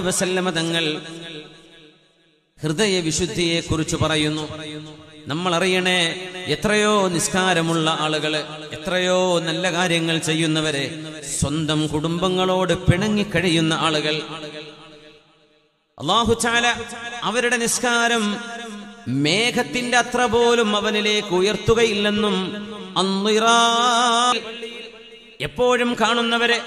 വസല്ലമ തങ്ങൾ ഹൃദയ വിശുദ്ധിയെ കുറിച്ച് പറയുന്നു. നമ്മൾ അറിയണേ എത്രയോ നിസ്കാരമുള്ള ആളുകൾ എത്രയോ നല്ല കാര്യങ്ങൾ ചെയ്യുന്നവരെ സ്വന്തം കുടുംബങ്ങളോട് പിണങ്ങിക്കഴിയുന്ന ആളുകൾ. അള്ളാഹു ചാല അവരുടെ നിസ്കാരം മേഘത്തിന്റെ അത്ര പോലും അവനിലേക്ക് ഉയർത്തുകയില്ലെന്നും അന്നിറാ എപ്പോഴും കാണുന്നവരെ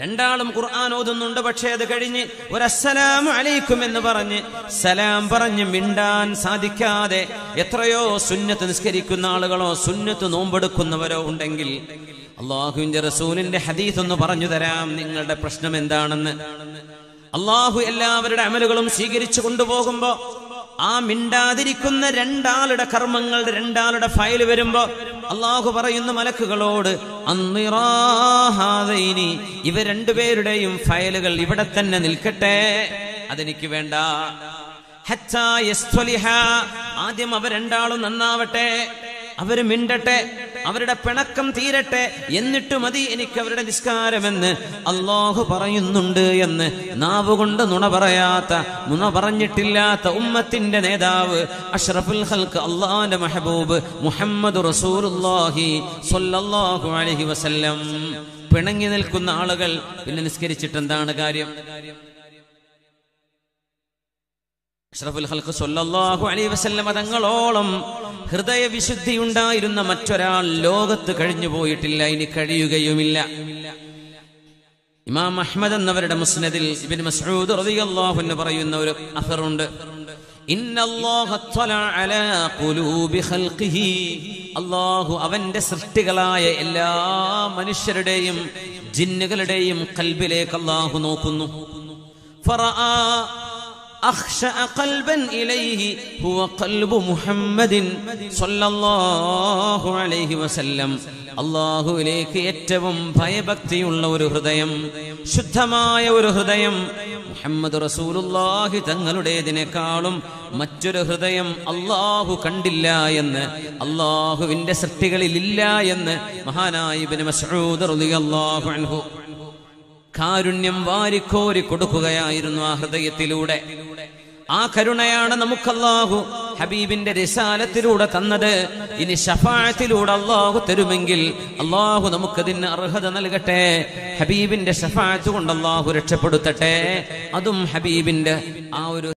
രണ്ടാളും ഖുർആൻ ഓതുന്നുണ്ട് പക്ഷേ അത് കഴിഞ്ഞ് ഒരു അസ്സലാം അലൈക്കും എന്ന് പറഞ്ഞ് സലാം പറഞ്ഞ് മിണ്ടാൻ സാധിക്കാതെ എത്രയോ സുന്നത്ത് നിസ്കരിക്കുന്ന ആളുകളോ സുന്നത്ത് നോമ്പെടുക്കുന്നവരോ ഉണ്ടെങ്കിൽ അള്ളാഹുവിന്റെ റസൂലിന്റെ ഹദീസ് ഒന്ന് പറഞ്ഞു തരാം. നിങ്ങളുടെ പ്രശ്നം എന്താണെന്ന്? അള്ളാഹു എല്ലാവരുടെ അമലുകളും സ്വീകരിച്ചു കൊണ്ടുപോകുമ്പോ ആ മിണ്ടാതിരിക്കുന്ന രണ്ടാളുടെ കർമ്മങ്ങൾ രണ്ടാളുടെ ഫയൽ വരുമ്പോ അള്ളാഹു പറയുന്ന മലക്കുകളോട് അന്നിറാഹാദൈനി ഇവ രണ്ടുപേരുടെയും ഫയലുകൾ ഇവിടെ തന്നെ നിൽക്കട്ടെ. അതെനിക്ക് വേണ്ട. ആദ്യം അവ രണ്ടാളും നന്നാവട്ടെ. അവർ മിണ്ടട്ടെ. അവരുടെ പിണക്കം തീരട്ടെ എന്നിട്ട് മതി എനിക്ക് അവരുടെ നിസ്കാരമെന്ന്. അള്ളാഹു പറയുന്നുണ്ട് എന്ന്. നാവുകൊണ്ട് നുണ പറയാത്ത നുണ പറഞ്ഞിട്ടില്ലാത്ത ഉമ്മത്തിന്റെ നേതാവ് അഷ്റഫുൽ ഹൽക്ക് അള്ളാന്റെ മെഹബൂബ് മുഹമ്മദ് റസൂലുള്ളാഹി സ്വല്ലല്ലാഹു അലൈഹി വസല്ലം. പിണങ്ങി നിൽക്കുന്ന ആളുകൾ പിന്നെ നിസ്കരിച്ചിട്ട് എന്താണ് കാര്യം? അഷ്റഫുൽ സല്ലല്ലാഹു അലൈഹി വസല്ലമ തങ്ങളോളം ഹൃദയ വിശുദ്ധി ഉണ്ടായിരുന്ന മറ്റൊരാൾ ലോകത്ത് കഴിഞ്ഞു പോയിട്ടില്ല ഇനി കഴിയുകയുമില്ല. ഇമാം അഹ്മദ് എന്നവരുടെ മുസ്നദിൽ ഇബ്നു മസ്ഊദ് റളിയല്ലാഹു അൻഹു പറയുന്ന ഒരു അഫറുണ്ട് അള്ളാഹു അവന്റെ സൃഷ്ടികളായ എല്ലാ മനുഷ്യരുടെയും ജിന്നുകളുടെയും കൽബിലേക്ക് അള്ളാഹു നോക്കുന്നു. أخشأ قلبا إليه هو قلب محمد صلى الله عليه وسلم അള്ളാഹുവിലേക്ക് ഏറ്റവും ഭയഭക്തിയുള്ള ഒരു ഹൃദയം ശുദ്ധമായ ഒരു ഹൃദയം മുഹമ്മദ് റസൂലുള്ളാഹി തങ്ങളുടേതിനേക്കാളും മറ്റൊരു ഹൃദയം അള്ളാഹു കണ്ടില്ല എന്ന് അള്ളാഹുവിന്റെ സൃഷ്ടികളിൽ ഇല്ല എന്ന് മഹാനായ ഇബ്നു മസ്ഊദ് റളിയല്ലാഹു അൻഹു കാരുണ്യം വാരിക്കോരി കൊടുക്കുകയായിരുന്നു ആ ഹൃദയത്തിലൂടെ. ആ കരുണയാണ് നമുക്കല്ലാഹു ഹബീബിന്റെ റിസാലത്തിലൂടെ തന്നത്. ഇനി ഷഫായത്തിലൂടെ അള്ളാഹു തരുമെങ്കിൽ അള്ളാഹു നമുക്കതിന് അർഹത നൽകട്ടെ. ഹബീബിന്റെ ഷഫായത്ത് കൊണ്ട് അള്ളാഹു രക്ഷപ്പെടുത്തട്ടെ. അതും ഹബീബിന്റെ ആ ഒരു